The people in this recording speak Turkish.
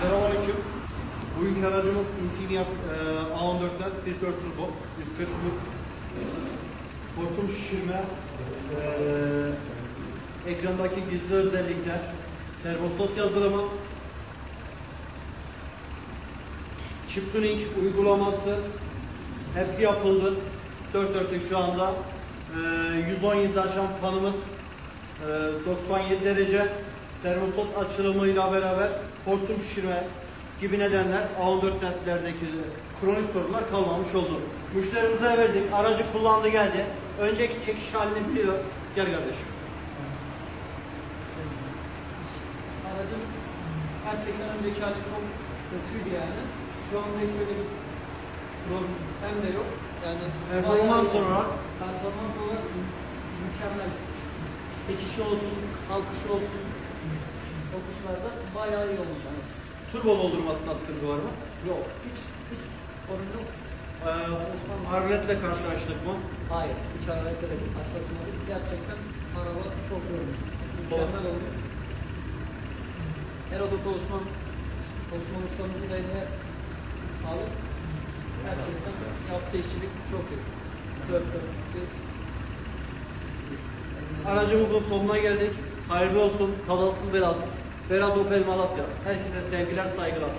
Selamünaleyküm. Bugünkü aracımız Insignia e, A14'ler 1.4 turbo, 140 luk, hortum şişirme, e, ekrandaki gizli özellikler, termostat yazılımı, chip tuning uygulaması, hepsi yapıldı. 4 dörtlük şu anda. E, 117 aşan fanımız, e, 97 derece termostat açılımıyla beraber hortum şişirme gibi nedenler A14'lerdeki kronik sorunlar kalmamış oldu. Müşterimize verdik, aracı kullandı geldi. Önceki çekiş halini biliyor. Gel kardeşim. Aracın gerçekten önceki hali çok kötüydü yani. Şu anda hiç öyle bir problem de yok. Yani Performans olarak performans olarak mü- mükemmel. Çekişi olsun, kalkışı olsun, bayağı iyi olmuş yani. turbo doldurmasında sıkıntı var mı? Yok, hiç hiç sorun yok. Ee, Harletle karşılaştık mı? Hayır, hiç hareket değil. Açlatmadık. Gerçekten araba çok yorulmuş. Mükemmel oldu. Herodot Osman, Osman Usta'nın da eline sağlık. Gerçekten yaptığı işçilik çok iyi. Dört dörtlük. Aracımızın sonuna geldik. Hayırlı olsun, kazasız belasız. Berat Opel Malatya. Herkese sevgiler, saygılar.